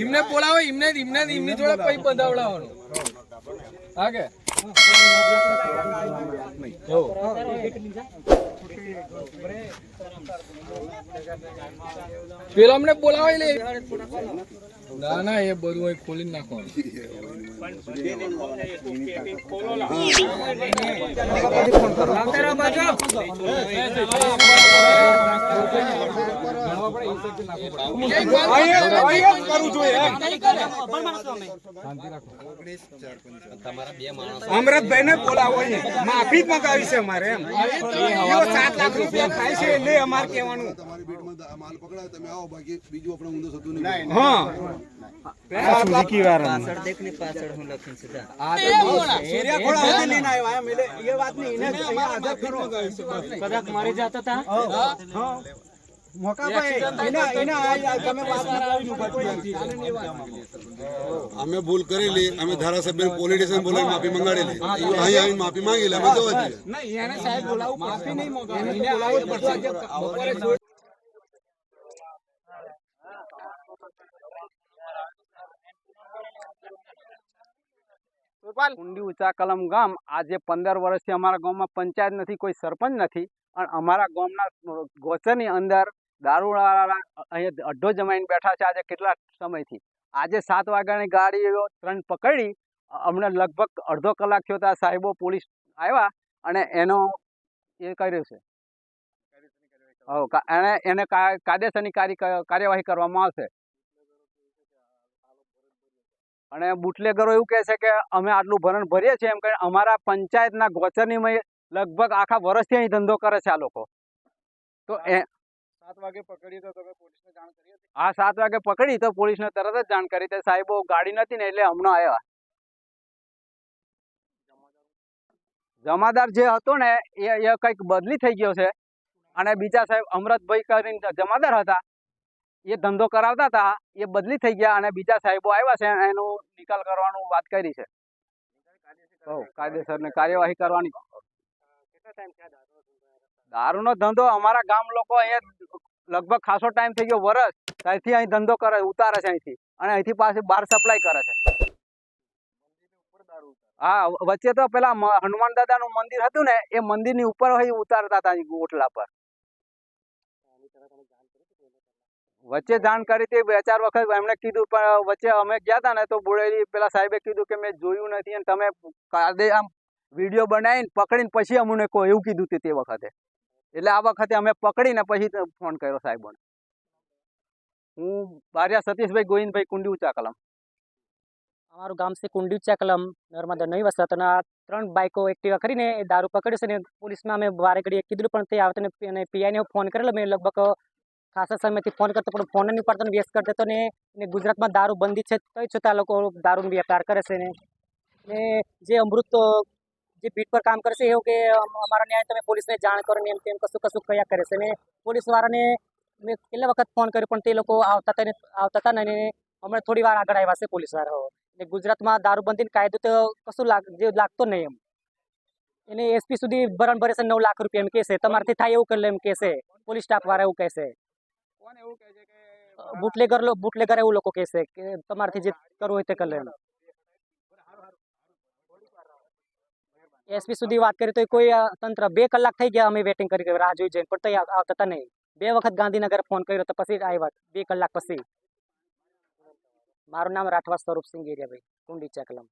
એમને બોલાવો, એમને એમને એમની જોડે પૈ બંધાવડાવવાનું. હાકે પેલો અમને બોલાવે લે. ના ના, એ બધું ખોલી નાખવાનું. અમરતભાઈ ને બોલાવો. માફી જ મગાવી છે અમારે એમ. સાત લાખ રૂપિયા ખાય છે એટલે અમારે કહેવાનું. તમારી બીટમાં દ- માલ પકડાય તમે આવો. બાકી બીજું આપણે ઊંધો થતું નહીં. હા. અમે ભૂલ કરેલી. અમે ધારાસભ્ય પોલીસ સ્ટેશન બોલાવી માફી મંગાડેલી. અહીં આવીને માફી માંગેલી અમે જવા દઈએ પડશે ઊંડી ઊંચા કલમ ગામ. આજે પંદર વર્ષથી અમારા ગામમાં પંચાયત નથી કોઈ સરપંચ નથી. અને અમારા ગામના ગોચરની અંદર દારૂવાળા અહીંયા અડધો જમાઈને બેઠા છે આજે કેટલા સમયથી. આજે સાત વાગ્યાની ગાડીઓ ત્રણ પકડી. અમને લગભગ અડધો કલાક થયો ત્યાં સાહેબો પોલીસ આવ્યા અને એનો એ કર્યો છે. એને એને કાયદેસરની કાર્ય કાર્યવાહી કરવામાં આવશે. અને બુટલેગરો એવું કહે છે કે અમે આટલું ભરણ ભરીએ છીએ એમ કે અમારા પંચાયતના ગોચરની મય લગભગ આખા વર્ષથી અહીં ધંધો કરે છે આ લોકો. તો એ સાત વાગે પકડી તો તમે પોલીસને જાણ કરી હા આ સાત વાગે પકડી તો પોલીસને તરત જ જાણ કરી. તે સાહેબો ગાડી નથી ને એટલે હમણાં આવ્યા. જમાદાર જે હતો ને એ એ કંઈક બદલી થઈ ગયો છે. અને બીજા સાહેબ અમરતભાઈ કરીને જમાદાર હતા. એ ધંધો કરાવતા હતા એ બદલી થઈ ગયા અને બીજા સાહેબો આવ્યા છે એનો નિકાલ કરવાનું વાત કરી છે. કાયદેસર ને કાર્યવાહી કરવાની. દારૂનો ધંધો અમારા ગામ લોકો અહીંયા લગભગ ખાસો ટાઈમ થઈ ગયો વરસ. ત્યાંથી અહીં ધંધો કરે ઉતારે છે અહીંથી. અને અહીંથી પાછી બહાર સપ્લાય કરે છે. હા વચ્ચે તો પેલા હનુમાન દાદા નું મંદિર હતું ને એ મંદિરની ઉપર અહીં ઉતારતા હતા ઓટલા પર. વચ્ચે જાણ કરી હતી, બે ચાર વખત એમણે કીધું, પણ વચ્ચે અમે ગયા હતા ને તો બોડેલી પેલા સાહેબે કીધું કે મેં જોયું નથી અને તમે કાયદે આમ વીડિયો બનાવીને પકડીને પછી અમને કહો, એવું કીધું હતું તે વખતે. એટલે આ વખતે અમે પકડીને પછી ત- ફોન કર્યો સાહેબોને. હું બારિયા સતીશભાઈ ગોવિંદભાઈ કુંડી ઊંચા કલમ અમારું ગામ છે કુંડી ઉચ્ચા કલમ નર્મદા નહીં વસત. અને આ ત્રણ બાઇકો એક્ટિવા કરીને એ દારૂ પકડ્યું છે ને, પોલીસમાં અમે વારે ઘડીએ કીધું પણ તે આવતા ને અને પીઆઈને ફોન કરેલો. મેં લગભગ ખાસા સમયથી ફોન કરતો, પણ ફોન નહીં ઉપાડતો વ્યસ્ત કરતો હતો ને ગુજરાતમાં દારૂ બંધી છે તો છતાં લોકો દારૂનો વેપાર કરે છે ને. ને જે અમૃત જે બીટ પર કામ કરે છે, એવું કે અમ- અમારા ન્યાય તમે પોલીસને જાણ કરો ને એમ તેમ કશું કશું કયા કરે છે ને. પોલીસવાળાને મેં કેટલા વખત ફોન કર્યો, પણ તે લોકો આવતા હતા આવતા હતા ને હમણાં થોડી વાર આગળ આવ્યા છે પોલીસવાળાઓ. ને ગુજરાતમાં દારૂબંધીનો કાયદો તો કશું લાગ, જે લાગતો નહીં એમ. એને એસપી સુધી ભરણ ભરે છે નવ લાખ રૂપિયા એમ કહેશે તમારાથી થાય એવું કરે એમ કહેશે પોલીસ સ્ટાફ વાળા એવું કહેશે બુટલેગર બુટલેગર એવું લોકો કહેશે કે તમારથી જે કરવું હોય તે કરે એમ એસપી સુધી વાત કરી તો કોઈ તંત્ર બે કલાક થઈ ગયા અમે વેટિંગ કરી રાહ જોઈ જઈને પણ તૈયાર આવતા હતા નહીં. બે વખત ગાંધીનગર ફોન કર્યો તો પછી આવ્યા બે કલાક પછી. મારું નામ રાઠવા સ્વરૂપસિંહ ગેરિયાભાઈ કુંડી ચકલમ.